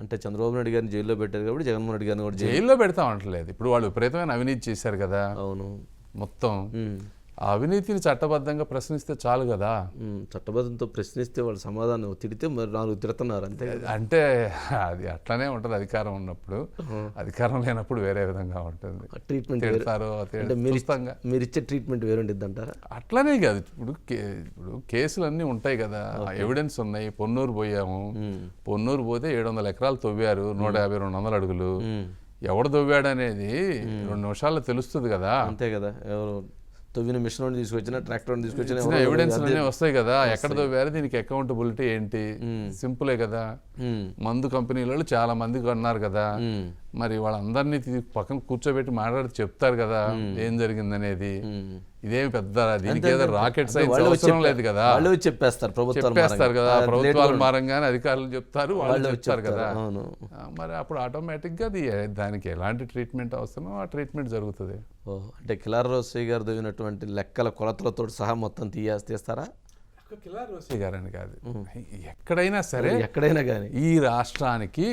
అంటే చంద్రబాబు నాయుడు గారిని జైల్లో పెట్టారు కాబట్టి జగన్మోహన్ రెడ్డి గారిని కూడా జైలు జైల్లో పెడతాం అంటలేదు. ఇప్పుడు వాళ్ళు విపరీతమైన అవినీతి చేశారు కదా. అవును. మొత్తం. అవినీతిని చట్టబద్ధంగా ప్రశ్నిస్తే చాలు కదా. చట్టబద్ధంతో ప్రశ్నిస్తే వాళ్ళు సమాధానం తిడితే మరి నాలుగు తిడుతున్నారు అంతే అంటే అది అట్లనే ఉంటుంది అధికారం ఉన్నప్పుడు. అధికారం లేనప్పుడు వేరే విధంగా ఉంటుంది. ట్రీట్మెంట్ తిడతారు అంటే మీరు ఇచ్చే ట్రీట్మెంట్ వేరుండిద్ది అంటారా అట్లనే కాదు. ఇప్పుడు ఇప్పుడు కేసులు అన్నీ ఉంటాయి కదా. ఎవిడెన్స్ ఉన్నాయి. పొన్నూరు పోయాము. పొన్నూరు పోతే ఏడు వందల ఎకరాలు తవ్వారు. నూట యాభై రెండు వందల అడుగులు. ఎవడు తవ్వాడు అనేది రెండు నిమిషాల్లో తెలుస్తుంది కదా. అంతే కదా. ఎవరు తవ్విన మిషన్ తీసుకొచ్చినా ట్రాక్టర్ తీసుకొచ్చినా ఎవిడెన్స్ వస్తాయి కదా. ఎక్కడ తవ్వారు దీనికి అకౌంటబిలిటీ ఏంటి? సింపులే కదా. మందు కంపెనీలలో చాలా మంది కొన్నారు కదా. మరి వాళ్ళందరినీ పక్కన కూర్చోబెట్టి మాట్లాడి చెప్తారు కదా ఏం జరిగిందనేది. ఇదేమి పెద్ద దీనికి ఏదో రాకెట్ సైన్స్ అవసరం లేదు కదా. వాళ్ళు చెప్పేస్తారు ప్రభుత్వాలు చెప్పేస్తారు కదా ప్రభుత్వాలు మారంగానే అధికారులు చెప్తారు వాళ్ళు చెప్తారు కదా. మరి అప్పుడు ఆటోమేటిక్గా అది దానికి ఎలాంటి ట్రీట్మెంట్ అవసరమో ఆ ట్రీట్మెంట్ జరుగుతుంది. ఓ అంటే కిలార్ రోసయ్య గారు తవ్వినటువంటి లెక్కల కొలతలతో సహా మొత్తం తీయ తీస్తారా? రోసే గారని కాదు. ఎక్కడైనా సరే ఎక్కడైనా కానీ ఈ రాష్ట్రానికి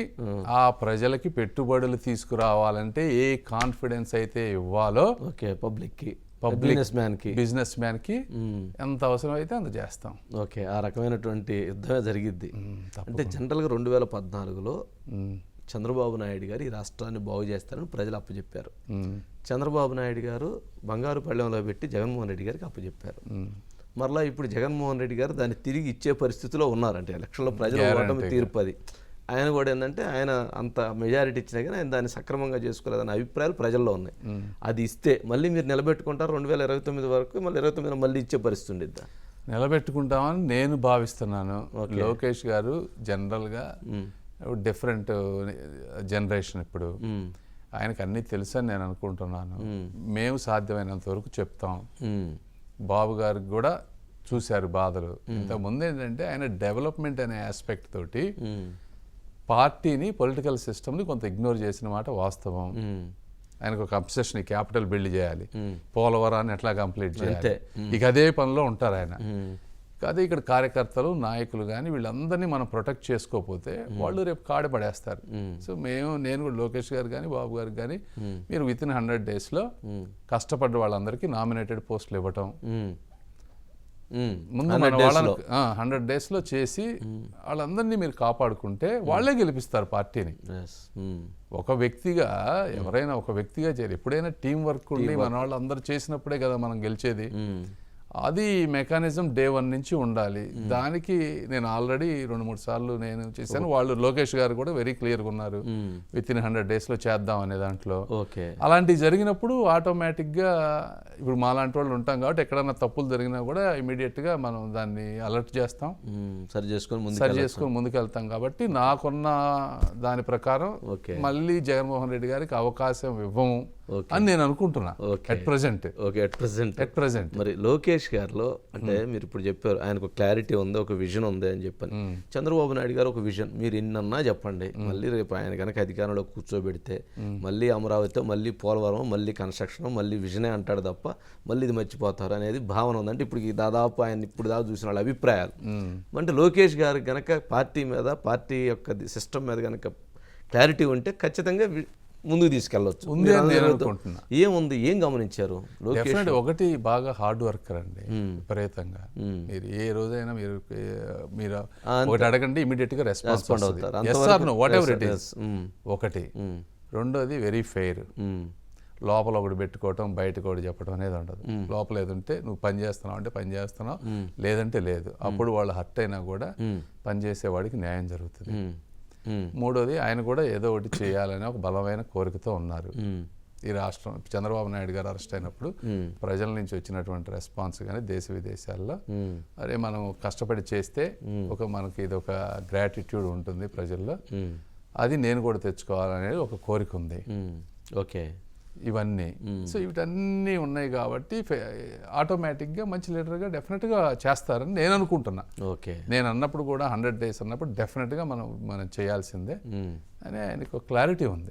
ఆ ప్రజలకి పెట్టుబడులు తీసుకురావాలంటే ఏ కాన్ఫిడెన్స్ అయితే ఇవ్వాలో ఓకే పబ్లిక్కి బిజినెస్ మ్యాన్కి. బిజినెస్ మ్యాన్కి ఎంత అవసరం అయితే అంత చేస్తాం. ఓకే ఆ రకమైనటువంటి యుద్ధమే జరిగిద్ది. అంటే జనరల్గా రెండు వేల పద్నాలుగులో చంద్రబాబు నాయుడు గారు ఈ రాష్ట్రాన్ని బాగు చేస్తారని ప్రజలు అప్పచెప్పారు. చంద్రబాబు నాయుడు గారు బంగారు పళ్ళెంలో పెట్టి జగన్మోహన్ రెడ్డి గారికి అప్పచెప్పారు. మరలా ఇప్పుడు జగన్మోహన్ రెడ్డి గారు దాన్ని తిరిగి ఇచ్చే పరిస్థితిలో ఉన్నారంటే ఎలక్షన్లో ప్రజలు తీర్పు అది. ఆయన కూడా ఏంటంటే ఆయన అంత మెజారిటీ ఇచ్చినా కానీ ఆయన దాన్ని సక్రమంగా చేసుకోలేదన్న అభిప్రాయాలు ప్రజల్లో ఉన్నాయి. అది ఇస్తే మళ్ళీ మీరు నిలబెట్టుకుంటారు రెండు వేల ఇరవై తొమ్మిది వరకు మళ్ళీ ఇరవై తొమ్మిది మళ్ళీ ఇచ్చే పరిస్థితి ఉండిద్దా? నిలబెట్టుకుంటామని నేను భావిస్తున్నాను. లోకేష్ గారు జనరల్గా డిఫరెంట్ జనరేషన్ ఇప్పుడు. ఆయనకు అన్నీ తెలుసని నేను అనుకుంటున్నాను. మేము. సాధ్యమైనంత వరకు చెప్తాం. బాబు గారికి కూడా చూశారు బాధలు. ఇంతకుముందు ఏంటంటే ఆయన డెవలప్మెంట్ అనే ఆస్పెక్ట్ తోటి పార్టీని పొలిటికల్ సిస్టమ్ని కొంత ఇగ్నోర్ చేసిన మాట వాస్తవం. ఆయనకు ఒక అబ్సెషన్ క్యాపిటల్ బిల్డ్ చేయాలి. పోలవరాన్ని ఎట్లా కంప్లీట్ చేయాలి. ఇక అదే పనిలో ఉంటారు ఆయన. అదే ఇక్కడ కార్యకర్తలు నాయకులు కానీ వీళ్ళందరినీ మనం ప్రొటెక్ట్ చేసుకోకపోతే వాళ్ళు రేపు కాడి పడేస్తారు. సో మేము నేను కూడా లోకేష్ గారు కానీ బాబు గారికి కానీ మీరు విత్ ఇన్ హండ్రెడ్ డేస్లో కష్టపడ్డ వాళ్ళందరికీ నామినేటెడ్ పోస్టులు ఇవ్వటం. ముందు మన వాళ్ళని హండ్రెడ్ డేస్లో చేసి వాళ్ళందరినీ మీరు కాపాడుకుంటే వాళ్ళే గెలిపిస్తారు పార్టీని. ఒక వ్యక్తిగా ఎవరైనా ఒక వ్యక్తిగా చేయాలి ఎప్పుడైనా టీం వర్క్ ఉండి మన వాళ్ళు అందరూ చేసినప్పుడే కదా మనం గెలిచేది. అది మెకానిజం డే వన్ నుంచి ఉండాలి. దానికి నేను ఆల్రెడీ రెండు మూడు సార్లు నేను చేశాను. వాళ్ళు లోకేష్ గారు కూడా వెరీ క్లియర్గా ఉన్నారు. విత్ ఇన్ హండ్రెడ్ డేస్లో చేద్దాం అనే దాంట్లో. ఓకే. అలాంటివి జరిగినప్పుడు ఆటోమేటిక్గా ఇప్పుడు మాలాంటి వాళ్ళు ఉంటాం కాబట్టి ఎక్కడన్నా తప్పులు జరిగినా కూడా ఇమీడియట్గా మనం దాన్ని అలర్ట్ చేస్తాం. సరి చేసుకొని సరి చేసుకొని ముందుకెళ్తాం కాబట్టి నాకున్న దాని ప్రకారం ఓకే. మళ్ళీ జగన్మోహన్ రెడ్డి గారికి అవకాశం ఇవ్వము. అని నేను అనుకుంటున్నా. Okay. At present okay at present at present మరి లోకేష్ గారిలో అంటే మీరు ఇప్పుడు చెప్పారు ఆయనకు ఒక క్లారిటీ ఉంది ఒక విజన్ ఉంది అని చెప్పని. చంద్రబాబు నాయుడు గారు ఒక విజన్ మీరు ఇన్నన్నా చెప్పండి. మళ్ళీ రేపు ఆయన కనుక అధికారంలో కూర్చోబెడితే మళ్ళీ అమరావతి మళ్ళీ పోలవరం మళ్ళీ కన్స్ట్రక్షన్ మళ్ళీ విజనే అంటాడు తప్ప మళ్ళీ ఇది మర్చిపోతారు అనేది భావన ఉంది. అంటే ఇప్పుడు దాదాపు ఆయన ఇప్పుడు దాకా చూసిన వాళ్ళ అభిప్రాయాలు. అంటే లోకేష్ గారు కనుక పార్టీ మీద పార్టీ యొక్క సిస్టమ్ మీద కనుక క్లారిటీ ఉంటే ఖచ్చితంగా ముందుకు అనుకుంటున్నా. ఏముంది? ఏం గమనించారు? ఒకటి బాగా హార్డ్ వర్కర్ అండి విపరీతంగా. మీరు ఏ రోజైనా మీరు మీరు ఒకటి అడగండి ఇమీడియట్గా రెస్పాన్స్ అవుతారు. వాట్ ఎవర్ ఇట్ ఈస్ ఒకటి. రెండోది వెరీ ఫెయిర్ ఉమ్, లోపల ఒకటి పెట్టుకోవటం బయటకు ఒకటి చెప్పడం అనేది ఉండదు. లోపల ఏది ఉంటే నువ్వు పని చేస్తున్నావు అంటే పని చేస్తున్నావు లేదంటే లేదు. అప్పుడు వాళ్ళు హర్ట్ అయినా కూడా పని చేసేవాడికి న్యాయం జరుగుతుంది. మూడోది ఆయన కూడా ఏదో ఒకటి చేయాలని ఒక బలమైన కోరికతో ఉన్నారు. ఈ రాష్ట్రం చంద్రబాబు నాయుడు గారు అరెస్ట్ అయినప్పుడు ప్రజల నుంచి వచ్చినటువంటి రెస్పాన్స్ కానీ దేశ విదేశాల్లో అరే మనం కష్టపడి చేస్తే ఒక మనకి ఇది ఒక గ్రాటిట్యూడ్ ఉంటుంది ప్రజల్లో. అది నేను కూడా తెచ్చుకోవాలనేది ఒక కోరిక ఉంది. ఓకే. ఇవన్నీ. సో వీటన్నీ ఉన్నాయి కాబట్టి ఆటోమేటిక్గా మంచి లీడర్గా డెఫినెట్గా చేస్తారని నేను అనుకుంటున్నా. ఓకే. నేను అన్నప్పుడు కూడా హండ్రెడ్ డేస్ అన్నప్పుడు డెఫినెట్గా మనం మనం చేయాల్సిందే. అని ఆయనకు క్లారిటీ ఉంది.